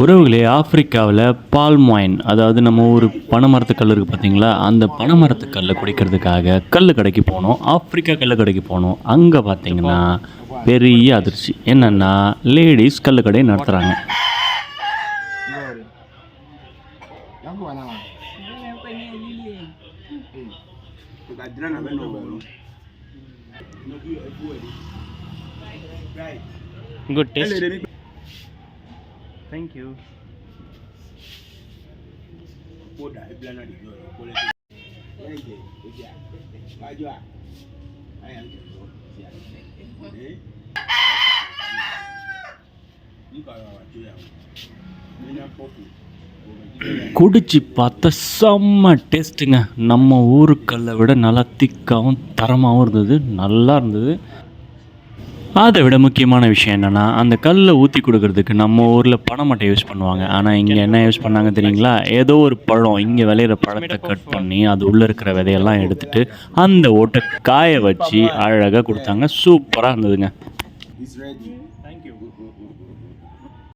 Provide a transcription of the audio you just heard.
உறவுகளே ஆப்பிரிக்காவில் பால்மாயின் அதாவது நம்ம ஊர் பனைமரத்து கல் இருக்குது பார்த்தீங்களா அந்த பனைமரத்து கல்லை குடிக்கிறதுக்காக கல் கடைக்கு போனோம். ஆப்பிரிக்கா கல் கடைக்கு போனோம். அங்கே பார்த்தீங்கன்னா பெரிய அதிர்ச்சி. என்னென்னா லேடிஸ் கல் கடை eh mina poku குடிச்சு பார்த்தா செம்ம டேஸ்ட்டுங்க நம்ம ஊரு கல்லை விட நல்லா திக்காகவும் தரமாகவும் இருந்தது நல்லா இருந்தது அதை விட முக்கியமான விஷயம் என்னென்னா அந்த கல்லை ஊற்றி கொடுக்கறதுக்கு நம்ம ஊரில் பனைமட்டை யூஸ் பண்ணுவாங்க. ஆனால் இங்கே என்ன யூஸ் பண்ணாங்க தெரியுங்களா? ஏதோ ஒரு பழம் இங்கே விளையிற பழத்தை கட் பண்ணி அது உள்ளே இருக்கிற விதையெல்லாம் எடுத்துட்டு அந்த ஓட்டை காய வச்சு அழகாக கொடுத்தாங்க. சூப்பராக இருந்ததுங்க.